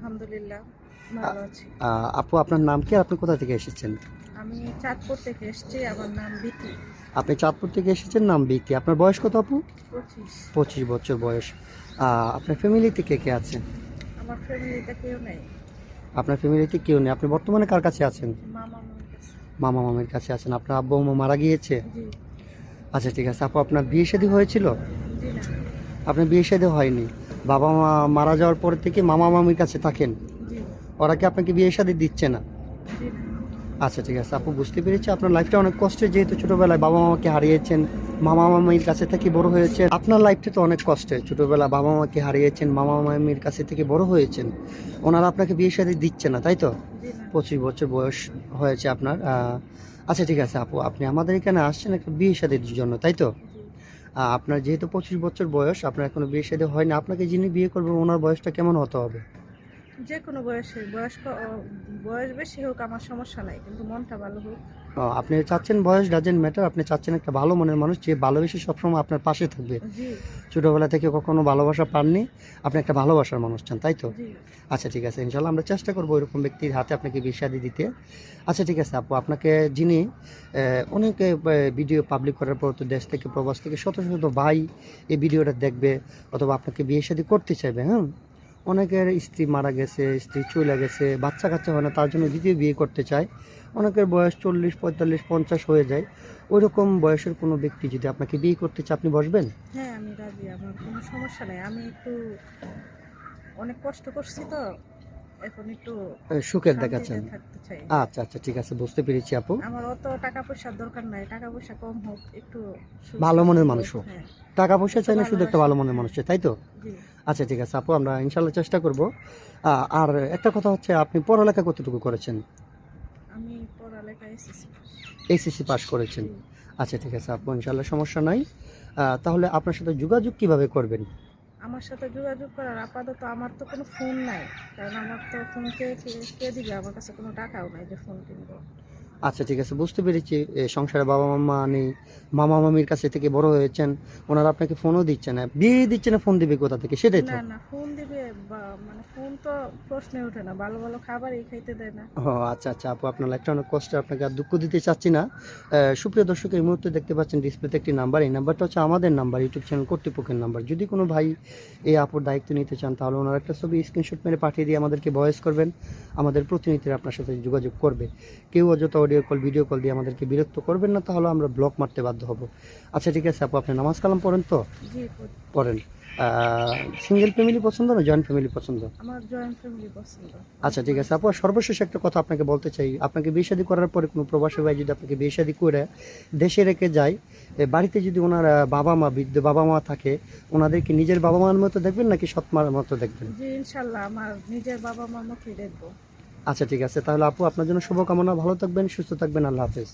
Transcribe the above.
আলহামদুলিল্লাহ ভালো আছি। আপু আপনার নাম কি? আপনি কোথা থেকে এসেছেন? আমি চাঁদপুর থেকে এসেছি আমার নাম বিকি। আপনি চাঁদপুর থেকে এসেছেন? নাম বিকি। আপনার বয়স কত আপু? পঁচিশ। বছর বয়স। আপনার ফ্যামিলিতে কে কে আছে আমার ফ্যামিলিতে কেউ নেই। আপনার ফ্যামিলিতে কেউ নেই। আপনি বর্তমানে কার কাছে আছেন? মামা মামির কাছে। মামা আছেন। আপনার আব্বু আম্মা মারা গিয়েছে? আচ্ছা ঠিক আছে। আপু আপনার বিয়ে শাদী হয়েছিল? আপনার বিয়ে শাদী হয়নি? বাবা মা মারা যাওয়ার পর থেকে মামা মামির কাছে থাকেন। ওরা কি আপনাকে বিয়ে শাদী দিচ্ছে না? আচ্ছা ঠিক আছে। আপু বুঝতে পেরেছি। আপনার লাইফটা অনেক কষ্টের যেহেতু ছোটোবেলায় বাবা মামাকে হারিয়েছেন মামা মামির কাছে থেকে বড় হয়েছেন। আপনার লাইফটা তো অনেক কষ্টের ছোটোবেলায় বাবা মামাকে হারিয়েছেন মামা মামির কাছে থেকে বড় হয়েছেন। ওনারা আপনাকে বিয়ে শাদী দিচ্ছে না তাই তো? পঁচিশ বছর বয়স হয়েছে আপনার। আচ্ছা ঠিক আছে আপু। আপনি আমাদের এখানে আসছেন একটা বিয়ে শাদীর জন্য তাই তো? আপনার যেহেতু পঁচিশ বছর বয়স, আপনার এখনও বিয়ে সাথে হয় না, আপনাকে যিনি বিয়ে করবেন, ওনার বয়সটা কেমন হতে হবে? যে কোনো বয়সে বয়স্ক বয়স বেশি হোক আমার সমস্যা নাই কিন্তু মনটা ভালো হোক। আপনি চাচ্ছেন বয়স ডাজেন্ট ম্যাটার আপনি চাচ্ছেন একটা ভালো মনের মানুষ যে ভালোবেসে সবসময় আপনার পাশে থাকবে। ছোটোবেলা থেকে কখনো ভালোবাসা পাননি আপনি একটা ভালোবাসার মানুষ চান তাই তো? আচ্ছা ঠিক আছে ইনশাল্লাহ আমরা চেষ্টা করব ওইরকম ব্যক্তির হাতে আপনাকে বিষাদি দিতে। আচ্ছা ঠিক আছে আপু আপনাকে যিনি অনেকে ভিডিও পাবলিক করার পর তো দেশ থেকে প্রবাস থেকে শত শত ভাই এই ভিডিওটা দেখবে অথবা আপনাকে বিয়ে শাদী করতে চাইবে হ্যাঁ? অনেকের স্ত্রী মারা গেছে স্ত্রী চলে গেছে বাচ্চা কাচ্চা হয় না তার জন্য দ্বিতীয় বিয়ে করতে চায়। অনেকের বয়স চল্লিশ পঁয়তাল্লিশ পঞ্চাশ হয়ে যায়। ওই রকম বয়সের কোনো ব্যক্তি যদি আপনাকে বিয়ে করতে চায় আপনি বসবেন? হ্যাঁ আমি রাজি। আমার কোনো সমস্যা নাই। আমি একটু অনেক কষ্ট করছি তো এখন একটু সুখের দেখাচ্ছেন। চাই। আচ্ছা আচ্ছা ঠিক আছে বুঝতে পেরেছি আপু। আমার অত টাকা পয়সার দরকার নাই। টাকা পয়সা কম হোক একটু ভালো মনের মানুষ হোক। হ্যাঁ। টাকা পয়সা চাই না শুধু একটা ভালো মনের মানুষ চাই, তাই তো? আচ্ছা ঠিক আছে আপু আমরা ইনশাল্লাহ চেষ্টা করব। আর একটা কথা হচ্ছে আপনি পড়ালেখা কতটুকু করেছেন? আমি পড়ালেখা এসেছি এইচএসসি পাস করেছেন। আচ্ছা ঠিক আছে আপু ইনশাল্লাহ সমস্যা নাই। তাহলে আপনার সাথে যোগাযোগ কীভাবে করবেন? আমার সাথে যোগাযোগ করার আপাতত আমার তো কোনো ফোন নাই কারণ আমার তো ফোন কে দিবে? আমার কাছে কোনো টাকাও নাই যে ফোন কিনবো। আচ্ছা ঠিক আছে বুঝতে পেরেছি। সংসারে বাবা মামা নেই মামা মামির কাছে থেকে বড় হয়েছেন ওনারা আপনাকে ফোনও দিচ্ছে না। বিয়ে দিচ্ছে না ফোন দিবে কোথা থেকে? সেটাই তো না না ফোন দিবে মানে ফোন তো প্রশ্নে ওঠে না ভালো ভালো খাবারই খাইতে দেয় না। ও আচ্ছা আচ্ছা আপু আপনার লাইফটা অনেক কষ্ট আপনাকে আর দুঃখ দিতে চাচ্ছি না। সুপ্রিয় দর্শক এই মুহূর্তে দেখতে পাচ্ছেন ডিসপ্লেতে একটি নাম্বার এই নাম্বারটা হচ্ছে আমাদের নাম্বার ইউটিউব চ্যানেল কর্তৃপক্ষের নাম্বার যদি কোনো ভাই এই আপুর দায়িত্ব নিতে চান তাহলে ওনার একটা ছবি স্ক্রিনশট মেরে পাঠিয়ে দিয়ে আমাদেরকে ভয়েস করবেন। আমাদের প্রতিনিধিরা আপনার সাথে যোগাযোগ করবে। কেউ অযথা অডিও কল ভিডিও কল দিয়ে আমাদেরকে বিরক্ত করবেন না তাহলে আমরা ব্লক মারতে বাধ্য হব। আচ্ছা ঠিক আছে আপু আপনি নামাজ কালাম পড়েন তো? পড়েন। সিঙ্গেল ফ্যামিলি পছন্দ না জয়েন্ট ফ্যামিলি পছন্দ? আমার জয়েন্ট ফ্যামিলি পছন্দ। আচ্ছা ঠিক আছে আপু সর্বশেষ একটা কথা আপনাকে বলতে চাই। আপনাকে বিয়ে শাদী করার পরে কোনো প্রবাসী ভাই যদি আপনাকে বিয়ে শাদী করে দেশে রেখে যায় বাড়িতে যদি ওনার বাবা মা বৃদ্ধ বাবা মা থাকে ওনাদেরকে নিজের বাবা মার মতো দেখবেন নাকি সৎ মার মতো দেখবেন? জি ইনশাল্লাহ আমার নিজের বাবা মা মতোই দেখব। আচ্ছা ঠিক আছে। তাহলে আপু আপনার জন্য শুভকামনা। ভালো থাকবেন সুস্থ থাকবেন। আল্লাহ হাফেজ।